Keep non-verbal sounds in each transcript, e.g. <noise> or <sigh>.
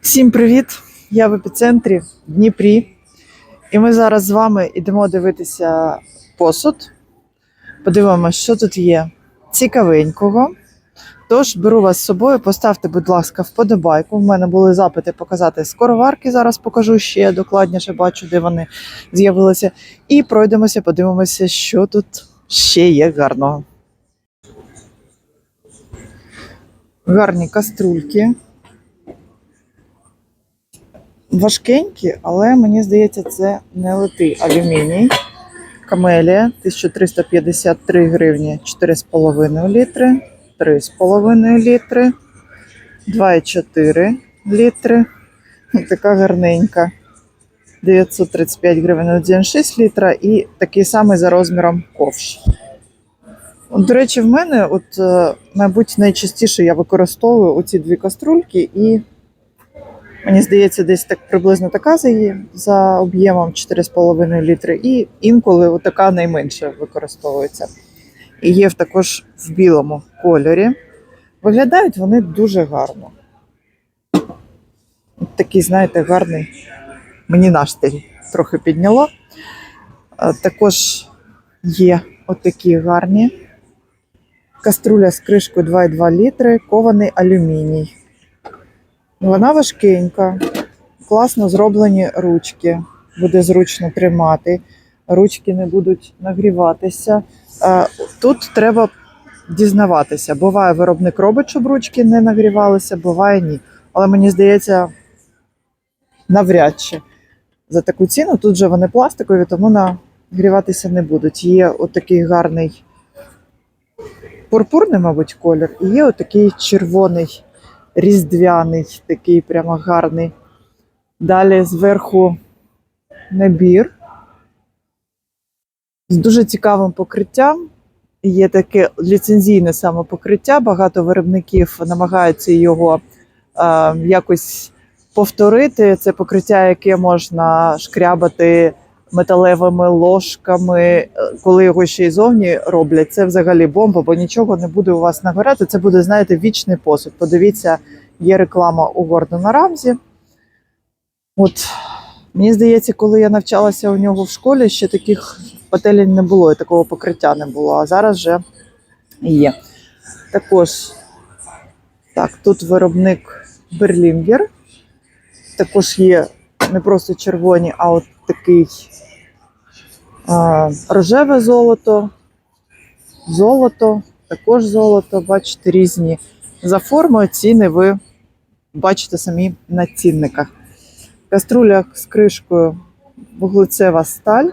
Всім привіт! Я в епіцентрі в Дніпрі. І ми зараз з вами йдемо дивитися посуд. Подивимося, що тут є цікавенького. Тож беру вас з собою, поставте, будь ласка, вподобайку. В мене були запити показати скороварки. Зараз покажу ще докладніше, бачу, де вони з'явилися. І пройдемося, подивимося, що тут ще є гарного. Гарні каструльки. Важкенькі, але мені здається, це не литий алюміній. Камелія 1353 гривні 4,5 літри, 3,5 літри, 2,4 літри. <laughs> Така гарненька. 935 гривень 1,6 літра і такий самий за розміром ковш. До речі, в мене, от, е, мабуть, найчастіше я використовую оці дві каструльки і Мені здається, десь так приблизно така за, її- за об'ємом 4,5 літри, і інколи така найменше використовується. І є також в білому кольорі. Виглядають вони дуже гарно. От Такий, знаєте, гарний. Мені настрій трохи підняло. Також є отакі гарні. Каструля з кришкою 2,2 літри, кований алюміній. Вона важкенька, класно зроблені ручки. Буде зручно тримати. Ручки не будуть нагріватися. Е, Тут треба дізнаватися. Буває, виробник робить, щоб ручки не нагрівалися, буває ні. Але мені здається, навряд чи за таку ціну тут же вони пластикові, тому нагріватися не будуть. Є отакий гарний пурпурний, мабуть, колір, і є отакий червоний різдвяний, такий прямо гарний. Далі зверху набір з дуже цікавим покриттям. Є таке ліцензійне саме покриття. Багато виробників намагаються його е, якось повторити. Це покриття, яке можна шкрябати металевими ложками, Е, коли його ще й зовні роблять. Це взагалі бомба, бо нічого не буде у вас нагорати. Це буде, знаєте, вічний посуд. Подивіться, є реклама у Гордона Рамзі. От мені здається, коли я навчалася у нього в школі, ще таких петелень не було і такого покриття не було. А зараз вже є. Також так, тут виробник Берлінгер. Також є не просто червоні, а от такий рожеве золото, золото, також золото, бачите, різні за формою ціни ви бачите самі на цінниках. Каструля з кришкою вуглецева сталь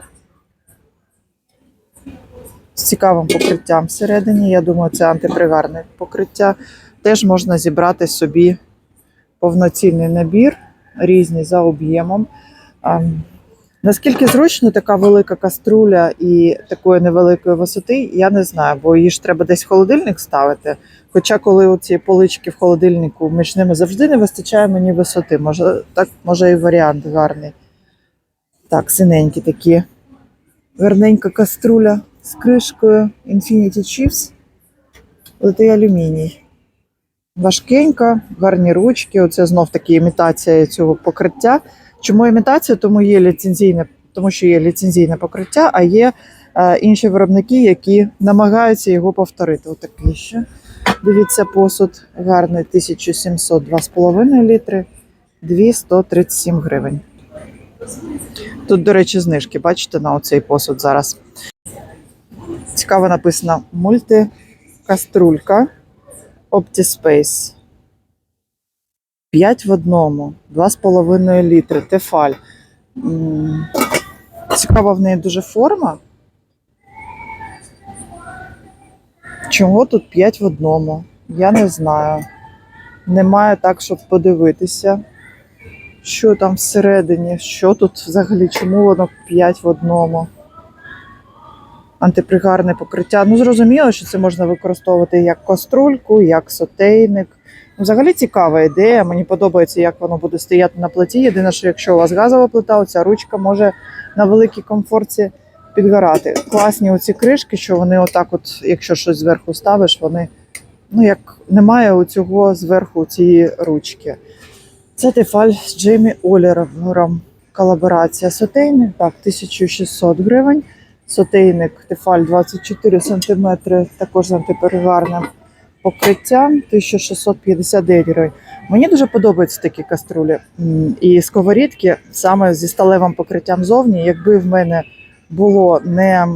з цікавим покриттям всередині. Я думаю, це антипригарне покриття. Теж можна зібрати собі повноцінний набір, різні за об'ємом. Наскільки зручно така велика каструля і такої невеликої висоти, я не знаю, бо її ж треба десь в холодильник ставити. Хоча, коли ці полички в холодильнику між ними завжди не вистачає мені висоти. Може, так, може і варіант гарний. Так, синенькі такі. Гарненька каструля з кришкою Infinity Chips. Литий алюміній. Важкенька, гарні ручки. Оце знов таки імітація цього покриття. Чому імітація? Тому є ліцензійне, тому що є ліцензійне покриття, а є е, інші виробники, які намагаються його повторити. Отакий ще. Дивіться, посуд гарний 1700 2,5 літри, 237 гривень. Тут, до речі, знижки, бачите, на оцей посуд зараз. Цікаво написано мультикаструлька OptiSpace. 5 в одному, 2,5 літри, тефаль. Цікава в неї дуже форма. Чого тут 5 в одному? Я не знаю. Немає так, щоб подивитися, що там всередині, що тут взагалі, чому воно 5 в одному. Антипригарне покриття. Ну, зрозуміло, що це можна використовувати як каструльку, як сотейник. Ну, Взагалі цікава ідея. Мені подобається, як воно буде стояти на плиті. Єдине, що якщо у вас газова плита, ця ручка може на великій комфорті підгорати. Класні оці кришки, що вони отак, от, якщо щось зверху ставиш, вони ну як немає у цього зверху цієї ручки. Це тефаль з Джеймі Олівером. Колаборація сотейник, так, 1600 гривень. Сотейник тефаль 24 см, також з антиперегарним покриттям 1659 гривень. Мені дуже подобаються такі каструлі і сковорідки саме зі сталевим покриттям зовні. Якби в мене було не,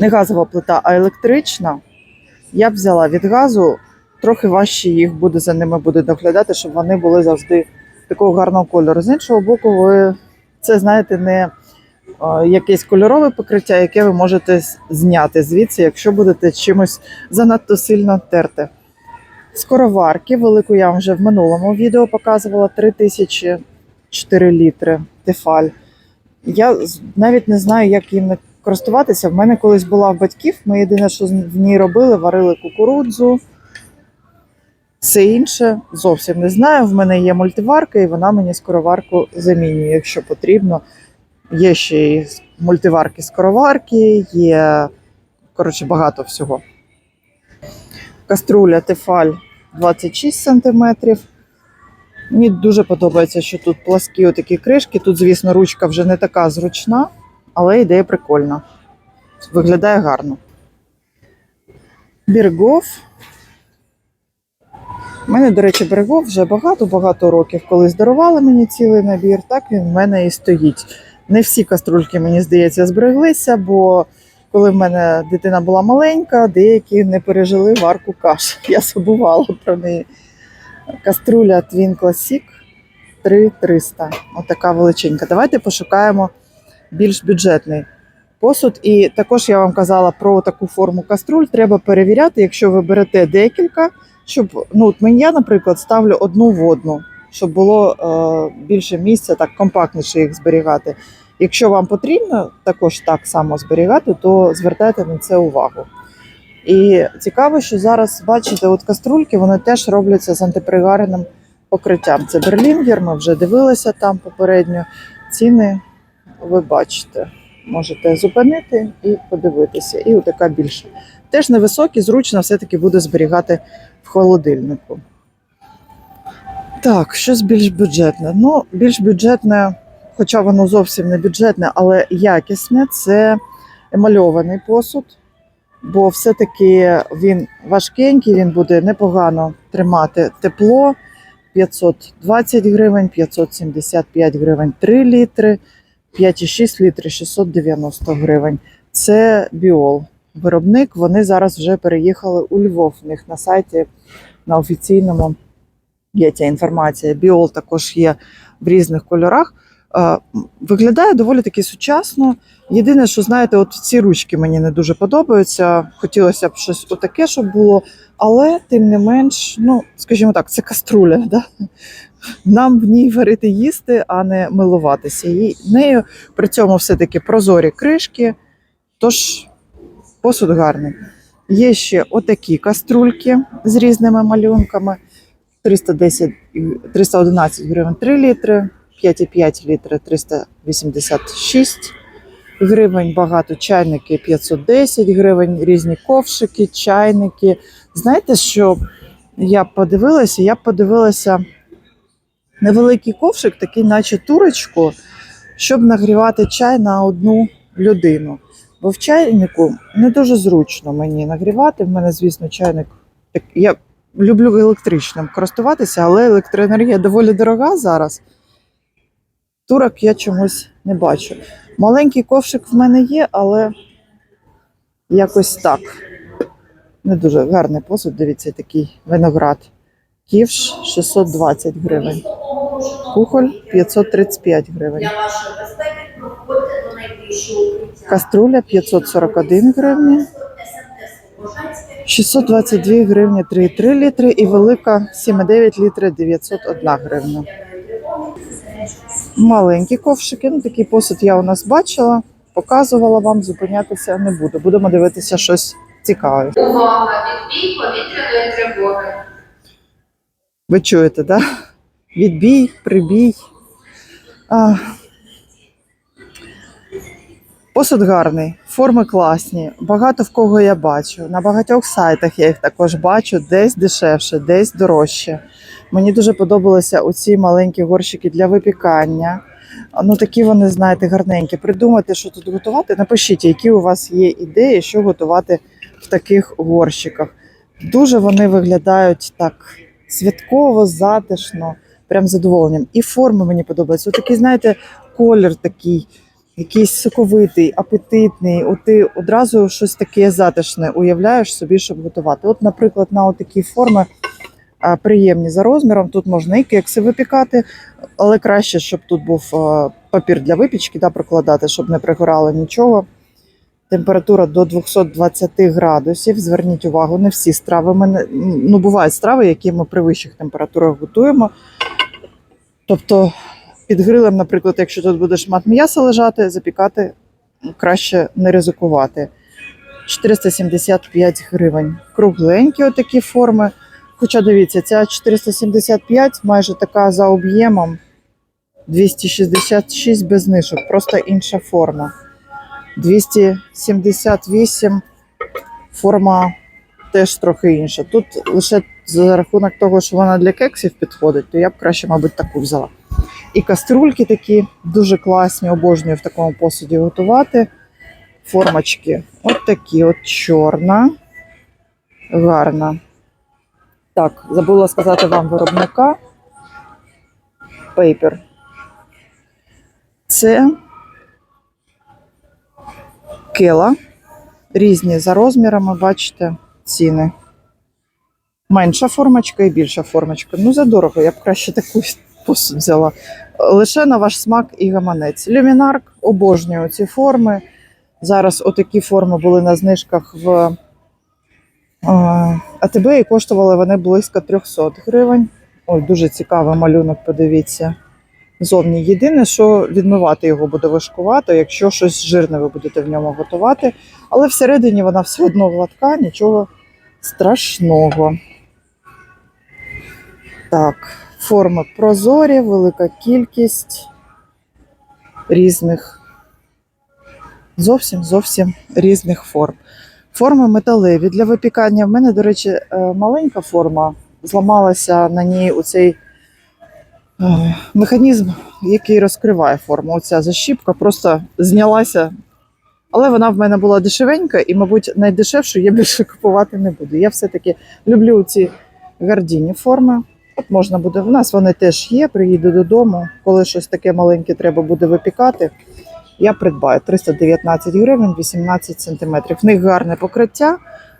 не газова плита, а електрична, я б взяла від газу, трохи важче їх буде за ними буде доглядати, щоб вони були завжди такого гарного кольору. З іншого боку, ви це знаєте, не якесь кольорове покриття, яке ви можете зняти звідси, якщо будете чимось занадто сильно терти. Скороварки, велику я вам вже в минулому відео показувала 3004 літри тефаль. Я навіть не знаю, як їм користуватися. В мене колись була в батьків. Ми єдине, що в ній робили, варили кукурудзу. Все інше зовсім не знаю. В мене є мультиварка, і вона мені скороварку замінює, якщо потрібно. Є ще й мультиварки скороварки, є коротше багато всього. Каструля Тефаль 26 см. Мені дуже подобається, що тут пласкі отакі кришки. Тут, звісно, ручка вже не така зручна, але ідея прикольна. Виглядає гарно. Біргов. У мене, до речі, берегов вже багато-багато років. Коли здарували мені цілий набір, так він в мене і стоїть. Не всі каструльки, мені здається, збереглися, бо коли в мене дитина була маленька, деякі не пережили варку каш. <laughs> Я забувала про неї. Каструля Twin Classic 3300. Отака величенька. Давайте пошукаємо більш бюджетний посуд. І також я вам казала про таку форму каструль. Треба перевіряти, якщо ви берете декілька, щоб ну, от мені, я, наприклад, ставлю одну в одну, щоб було е, більше місця, так компактніше їх зберігати. Якщо вам потрібно також так само зберігати, то звертайте на це увагу. І цікаво, що зараз бачите, от каструльки вони теж робляться з антипригарним покриттям. Це Берлінгер, ми вже дивилися там попередньо. Ціни ви бачите. Можете зупинити і подивитися. І отака більша. Теж невисокі, зручно все-таки буде зберігати в холодильнику. Так, щось більш бюджетне. Ну, більш бюджетне, хоча воно зовсім не бюджетне, але якісне це емальований посуд, бо все-таки він важкенький, він буде непогано тримати тепло. 520 гривень, 575 гривень 3 літри, 5,6 літри 690 гривень. Це біол. Виробник. Вони зараз вже переїхали у Львов. У них на сайті на офіційному є ця інформація. Біол також є в різних кольорах. Виглядає доволі таки сучасно. Єдине, що знаєте, от ці ручки мені не дуже подобаються. Хотілося б щось отаке, щоб було, але тим не менш, ну скажімо так, це каструля. Да? Нам в ній варити їсти, а не милуватися. І нею при цьому все-таки прозорі кришки. Тож посуд гарний. Є ще отакі каструльки з різними малюнками. 310, 311 гривень 3 літри, 5,5 літри 386 гривень, багато чайники 510 гривень, різні ковшики, чайники. Знаєте, що я подивилася? Я подивилася невеликий ковшик, такий, наче турочку, щоб нагрівати чай на одну людину. Бо в чайнику не дуже зручно мені нагрівати. В мене, звісно, чайник. Я люблю електричним користуватися, але електроенергія доволі дорога зараз. Турок я чомусь не бачу. Маленький ковшик в мене є, але якось так. Не дуже гарний посуд, дивіться, такий виноград. Ківш 620 гривень. Кухоль 535 гривень. Каструля 541 гривні. СМТ Слобожанське 622 гривні 3,3 літри і велика 7,9 літри 901 гривня. Маленькі ковшики, ну такий посуд я у нас бачила, показувала вам, зупинятися не буду. Будемо дивитися щось цікаве. Увага! Відбій повітряної тривоги. Ви чуєте, так? Да? Відбій, прибій. А. Посуд гарний. Форми класні. Багато в кого я бачу. На багатьох сайтах я їх також бачу, десь дешевше, десь дорожче. Мені дуже подобалися оці маленькі горщики для випікання. Ну, такі вони, знаєте, гарненькі. Придумайте, що тут готувати. Напишіть, які у вас є ідеї, що готувати в таких горщиках. Дуже вони виглядають так святково, затишно, прям задоволенням. І форми мені подобаються. Отакий, знаєте, колір такий, якийсь соковитий, апетитний. От ти одразу щось таке затишне уявляєш собі, щоб готувати. От, наприклад, на такі форми а, приємні за розміром. Тут можна і кекси випікати, але краще, щоб тут був а, папір для випічки, да, прокладати, щоб не пригорало нічого. Температура до 220 градусів. Зверніть увагу, не всі страви. Мене, ну, бувають страви, які ми при вищих температурах готуємо. Тобто під грилем, наприклад, якщо тут буде шмат м'яса лежати, запікати краще не ризикувати. 475 гривень. Кругленькі отакі форми. Хоча дивіться, ця 475 майже така за об'ємом. 266 без знижок, просто інша форма. 278 форма теж трохи інша. Тут лише за рахунок того, що вона для кексів підходить, то я б краще, мабуть, таку взяла. І каструльки такі дуже класні, обожнюю в такому посуді готувати. Формочки от такі, от чорна, гарна. Так, забула сказати вам виробника. Paper. Це кела. Різні за розмірами, бачите, ціни. Менша формочка і більша формочка. Ну, задорого, я б краще таку посуд взяла. Лише на ваш смак і гаманець. Люмінарк, обожнюю ці форми. Зараз отакі форми були на знижках в е, АТБ і коштували вони близько 300 гривень. Ой, дуже цікавий малюнок, подивіться. Зовні єдине, що відмивати його буде важкувато, якщо щось жирне ви будете в ньому готувати. Але всередині вона все одно гладка, нічого страшного. Так, форми прозорі, велика кількість різних, зовсім зовсім різних форм. Форми металеві для випікання. В мене, до речі, е, маленька форма. Зламалася на ній оцей е, механізм, який розкриває форму. Оця защіпка просто знялася. Але вона в мене була дешевенька, і, мабуть, найдешевшу я більше купувати не буду. Я все-таки люблю ці гардійні форми. От можна буде. В нас вони теж є. Приїду додому, коли щось таке маленьке треба буде випікати. Я придбаю 319 гривень, 18 сантиметрів. В них гарне покриття.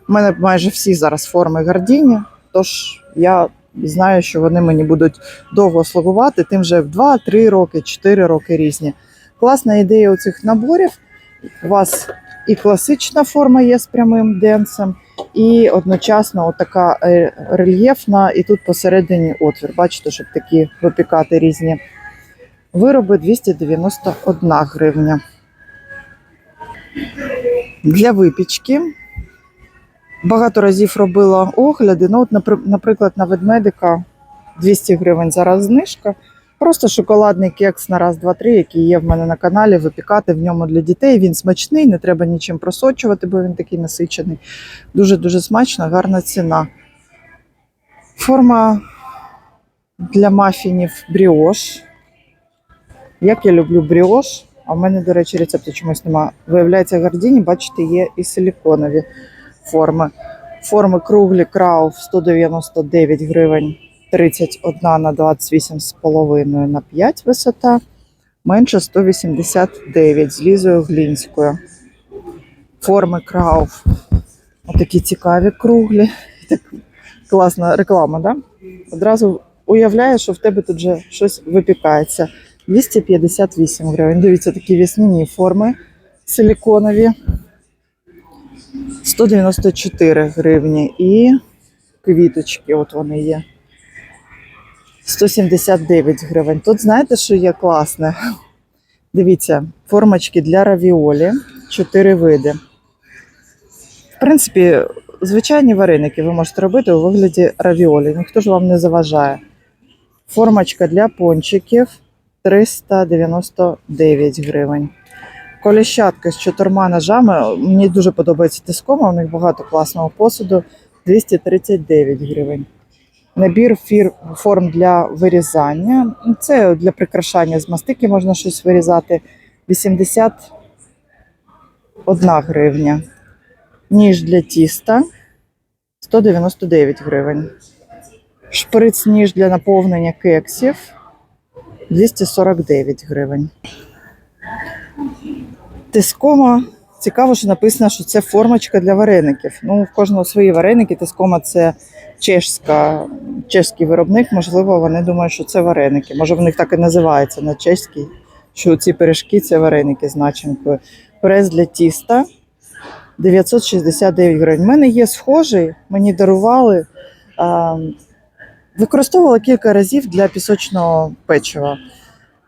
У мене майже всі зараз форми гардіні, тож я знаю, що вони мені будуть довго слугувати, тим вже в 2-3 роки, 4 роки різні. Класна ідея у цих наборів. У вас і класична форма є з прямим денсом, і одночасно така рельєфна, і тут посередині отвір. Бачите, щоб такі випікати різні вироби 291 гривня. Для випічки багато разів робила огляди. Ну, от, наприклад, на ведмедика 200 гривень зараз знижка. Просто шоколадний кекс на раз, два, три, який є в мене на каналі, випікати в ньому для дітей. Він смачний, не треба нічим просочувати, бо він такий насичений. Дуже-дуже смачно, гарна ціна. Форма для мафінів бріош. Як я люблю бріош, а в мене, до речі, рецепту чомусь немає. Виявляється, гардіні, бачите, є і силіконові форми. Форми круглі крауф 199 гривень. 31 на 28,5 на 5 висота, менше 189 з Лізою Глінською. Форми крауф. Отакі цікаві круглі. Так класна реклама, да? Одразу уявляєш, що в тебе тут вже щось випікається. 258 гривень. Дивіться, такі весняні форми силіконові. 194 гривні і квіточки, от вони є. 179 гривень. Тут знаєте, що є класне? Дивіться, формочки для равіолі, 4 види. В принципі, звичайні вареники ви можете робити у вигляді равіолі. Ніхто ж вам не заважає. Формочка для пончиків 399 гривень. коліщатка з чотирма ножами. Мені дуже подобається тискома, у них багато класного посуду. 239 гривень. Набір форм для вирізання. Це для прикрашання з мастики можна щось вирізати. 81 гривня. Ніж для тіста 199 гривень. Шприц ніж для наповнення кексів 249 гривень. Тискома. Цікаво, що написано, що це формочка для вареників. Ну, в кожного свої вареники. Тискома це чешська, чеський виробник. Можливо, вони думають, що це вареники. Може, в них так і називається на чеській, що ці пиріжки це вареники з начинкою. Прес для тіста 969 гривень. У мене є схожий, мені дарували. А, використовувала кілька разів для пісочного печива.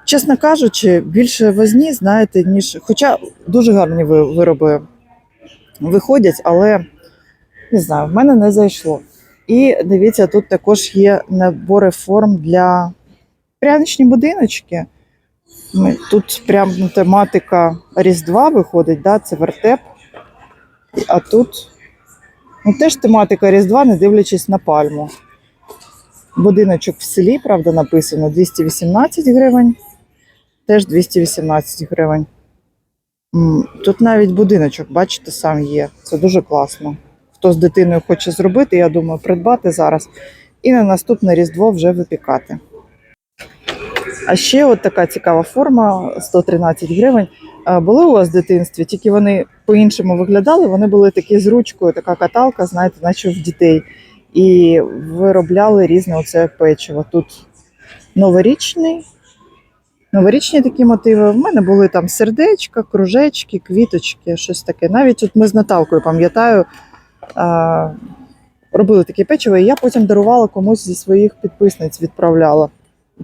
Чесно кажучи, більше возні, знаєте, ніж. Хоча дуже гарні вироби виходять, але не знаю, в мене не зайшло. І дивіться, тут також є набори форм для пряничні будиночки. Тут прям тематика Різдва виходить, да? це вертеп. А тут ну, теж тематика Різдва, не дивлячись на пальму. Будиночок в селі, правда, написано 218 гривень. Теж 218 гривень. Тут навіть будиночок, бачите, сам є. Це дуже класно. Хто з дитиною хоче зробити, я думаю, придбати зараз і на наступне Різдво вже випікати. А ще от така цікава форма 113 гривень. Були у вас в дитинстві, тільки вони по-іншому виглядали. Вони були такі з ручкою, така каталка, знаєте, наче в дітей. І виробляли різне оце печиво. Тут новорічний, новорічні такі мотиви. В мене були там сердечка, кружечки, квіточки, щось таке. Навіть от ми з Наталкою, пам'ятаю, робили таке печиво, і я потім дарувала комусь зі своїх підписниць, відправляла.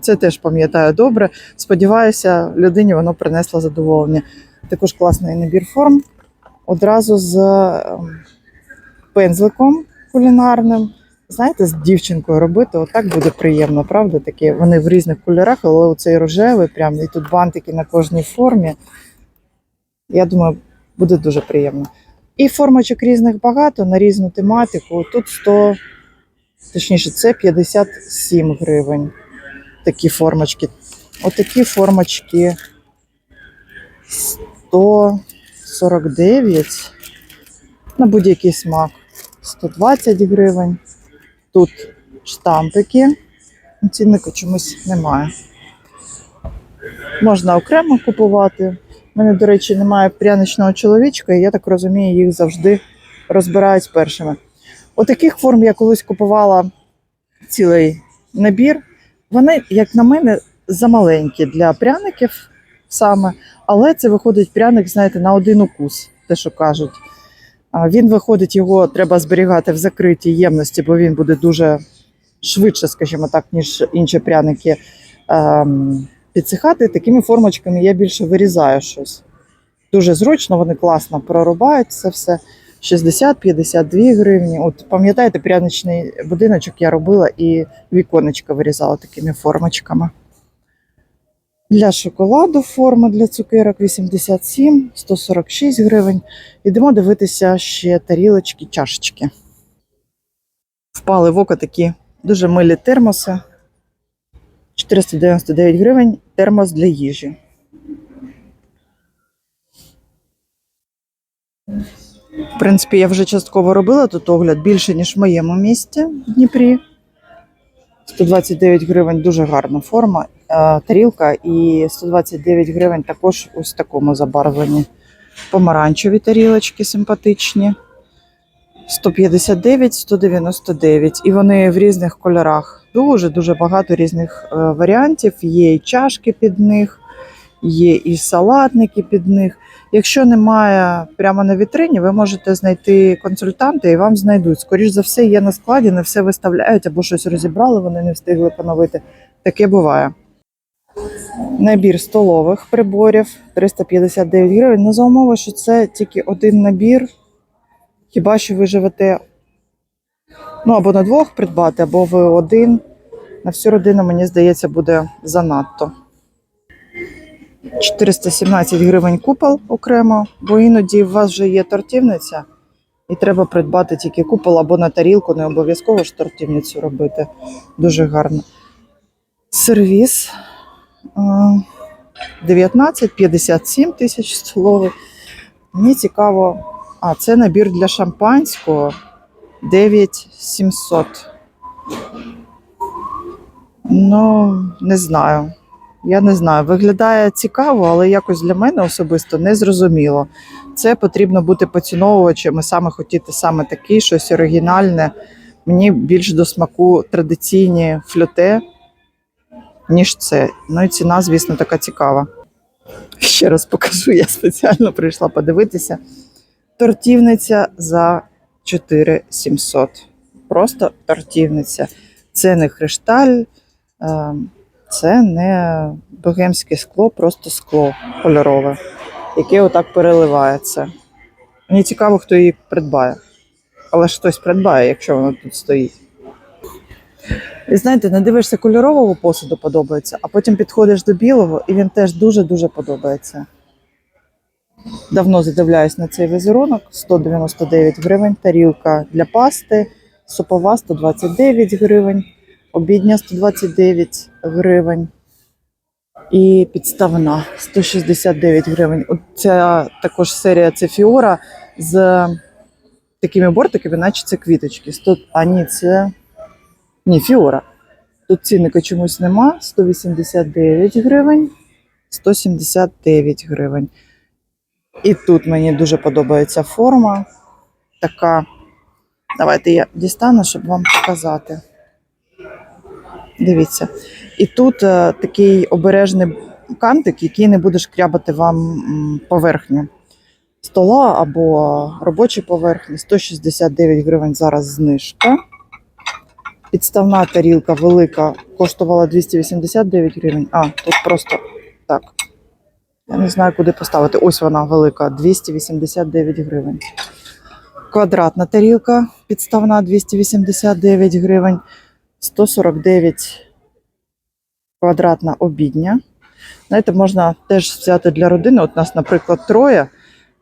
Це теж пам'ятаю добре. Сподіваюся, людині воно принесло задоволення. Також класний набір форм. Одразу з ем, пензликом кулінарним. Знаєте, з дівчинкою робити, отак буде приємно, правда? Такі вони в різних кольорах, але оцей рожевий, прям і тут бантики на кожній формі. Я думаю, буде дуже приємно. І формочок різних багато на різну тематику. Тут 100, точніше, це 57 гривень. Такі формочки. Отакі формочки 149 на будь-який смак. 120 гривень. Тут штампики. Цінника чомусь немає. Можна окремо купувати. У мене, до речі, немає пряничного чоловічка, і я так розумію, їх завжди розбирають першими. Отаких форм я колись купувала цілий набір. Вони, як на мене, замаленькі для пряників саме, але це виходить пряник, знаєте, на один укус, те, що кажуть. Він виходить, його треба зберігати в закритій ємності, бо він буде дуже швидше, скажімо так, ніж інші пряники ем, підсихати. Такими формочками я більше вирізаю щось. Дуже зручно, вони класно прорубають це все. 60-52 гривні. От пам'ятаєте, пряничний будиночок я робила і віконечка вирізала такими формочками. Для шоколаду форма для цукерок 87, 146 гривень. Ідемо дивитися ще тарілочки, чашечки. Впали в око такі дуже милі термоси. 499 гривень термос для їжі. В принципі, я вже частково робила тут огляд більше, ніж в моєму місті в Дніпрі. 129 гривень дуже гарна форма. Е, Тарілка і 129 гривень також ось в такому забарвленні. Помаранчеві тарілочки симпатичні. 159, 199. І вони в різних кольорах. Дуже-дуже багато різних е, варіантів. Є і чашки під них, є і салатники під них. Якщо немає прямо на вітрині, ви можете знайти консультанта і вам знайдуть. Скоріш за все, є на складі, не все виставляють або щось розібрали, вони не встигли поновити. Таке буває. Набір столових приборів 359 гривень. Ну, за умови, що це тільки один набір. Хіба що ви живете ну, або на двох придбати, або ви один. На всю родину, мені здається, буде занадто. 417 гривень купол окремо, бо іноді у вас вже є тортівниця, і треба придбати тільки купол або на тарілку, не обов'язково ж тортівницю робити. Дуже гарно. Сервіс а, 19-57 тисяч столовий. Мені цікаво, а це набір для шампанського 9700. Ну, не знаю. Я не знаю. Виглядає цікаво, але якось для мене особисто не зрозуміло. Це потрібно бути поціновувачем і саме хотіти саме такий, щось оригінальне. Мені більш до смаку традиційні флюте, ніж це. Ну і ціна, звісно, така цікава. Ще раз покажу, я спеціально прийшла подивитися. Тортівниця за 4700. Просто тортівниця. Це не хрешталь, е, це не богемське скло, просто скло кольорове, яке отак переливається. Мені цікаво, хто її придбає. Але ж хтось придбає, якщо воно тут стоїть. І знаєте, не дивишся кольорового посуду подобається, а потім підходиш до білого, і він теж дуже-дуже подобається. Давно задивляюсь на цей візерунок. 199 гривень, тарілка для пасти, супова 129 гривень, обідня 129 гривень і підставна 169 гривень. Ця також серія це фіора з такими бортиками, наче це квіточки. 100... А ні, це ні, фіора. Тут цінника чомусь нема. 189 гривень, 179 гривень. І тут мені дуже подобається форма. Така. Давайте я дістану, щоб вам показати. Дивіться. І тут е, такий обережний кантик, який не буде шкрябати вам поверхню стола або робочі поверхні. 169 гривень зараз знижка. Підставна тарілка велика коштувала 289 гривень. А, тут просто так. Я не знаю, куди поставити. Ось вона велика, 289 гривень. Квадратна тарілка підставна 289 гривень. 149 квадратна обідня. Знаєте, можна теж взяти для родини. От нас, наприклад, троє,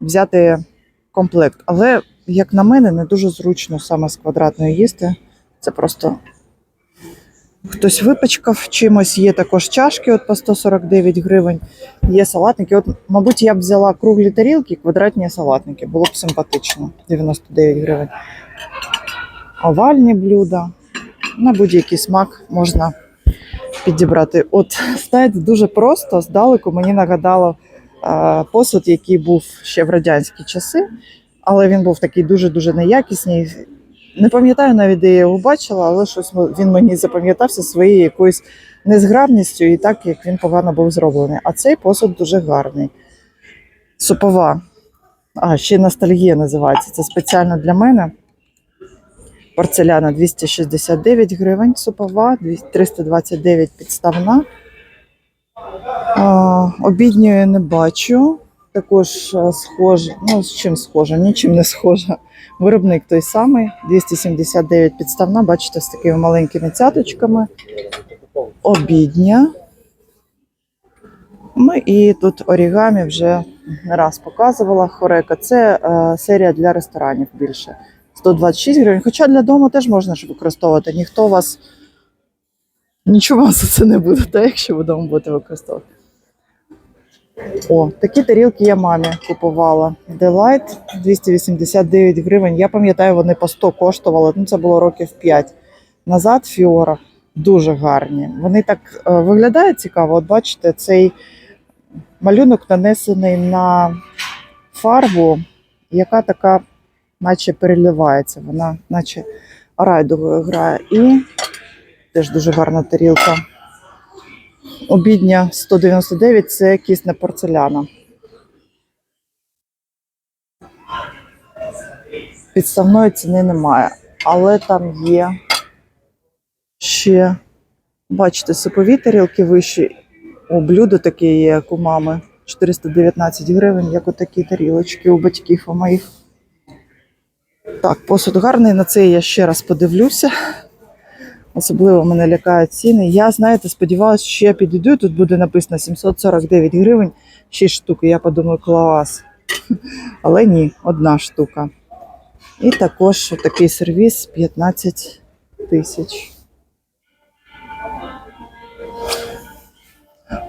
взяти комплект. Але, як на мене, не дуже зручно саме з квадратною їсти. Це просто хтось випачкав чимось. Є також чашки от по 149 гривень. Є салатники. От, мабуть, я б взяла круглі тарілки, квадратні салатники. Було б симпатично. 99 гривень. Овальні блюда. На будь-який смак можна підібрати. От знаєте, дуже просто здалеку мені нагадало е, посуд, який був ще в радянські часи, але він був такий дуже-дуже неякісний. Не пам'ятаю навіть, де я його бачила, але щось він мені запам'ятався своєю якоюсь незграбністю і так, як він погано був зроблений. А цей посуд дуже гарний. Супова. А, ще ностальгія називається. Це спеціально для мене. Порцеляна 269 гривень, супова, 329 підставна. А, обідньої не бачу. Також схожа, ну з чим схожа? Нічим не схожа. Виробник той самий, 279 підставна, бачите, з такими маленькими цяточками. Обідня. Ну і тут орігамі вже не раз показувала хорека. Це е, серія для ресторанів більше. 126 гривень. Хоча для дому теж можна ж використовувати. Ніхто вас нічого за це не буде, так, якщо ви вдома будете використовувати. О, такі тарілки я мамі купувала. Delight 289 гривень. Я пам'ятаю, вони по 100 коштували. Ну, це було років 5 назад. Фіора дуже гарні. Вони так е, виглядають цікаво. От бачите, цей малюнок нанесений на фарбу, яка така наче переливається, вона наче райдовою грає. І теж дуже гарна тарілка. Обідня 199 це кисна порцеляна. Підставної ціни немає, але там є ще, бачите, супові тарілки вищі. О, блюдо таке є, як у мами. 419 гривень, як отакі тарілочки у батьків у моїх. Так, посуд гарний. На це я ще раз подивлюся. Особливо мене лякають ціни. Я, знаєте, сподівалася, що я підійду. Тут буде написано 749 гривень, 6 штук. Я подумаю, клас. <laughs> Але ні, одна штука. І також такий сервіс 15 тисяч.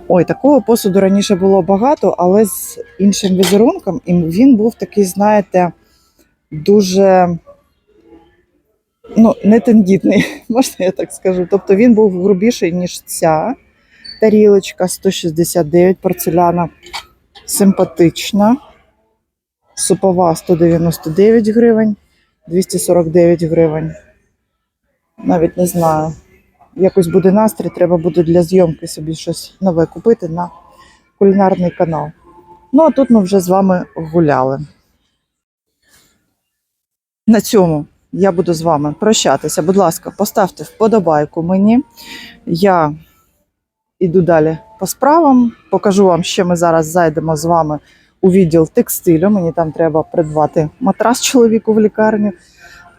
Ой, такого посуду раніше було багато, але з іншим візерунком. І він був такий, знаєте, дуже ну, не тендітний, <laughs> можна я так скажу. Тобто він був грубіший, ніж ця тарілочка 169 порцеляна. Симпатична. Супова 199 гривень, 249 гривень. Навіть не знаю. Якось буде настрій, треба буде для зйомки собі щось нове купити на кулінарний канал. Ну, а тут ми вже з вами гуляли. На цьому я буду з вами прощатися. Будь ласка, поставте вподобайку мені. Я іду далі по справам. Покажу вам, що ми зараз зайдемо з вами у відділ текстилю. Мені там треба придбати матрас чоловіку в лікарню.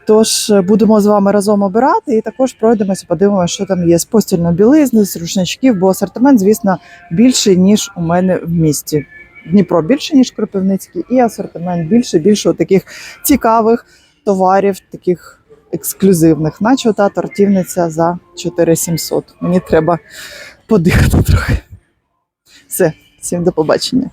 Тож е, будемо з вами разом обирати і також пройдемося, подивимося, що там є з постільної білизни, з рушничків, бо асортимент, звісно, більший, ніж у мене в місті. Дніпро більше, ніж Кропивницький, і асортимент більше, більше таких цікавих товарів, таких ексклюзивних, наче ота тортівниця за 4700. Мені треба подихати трохи. Все, всім до побачення.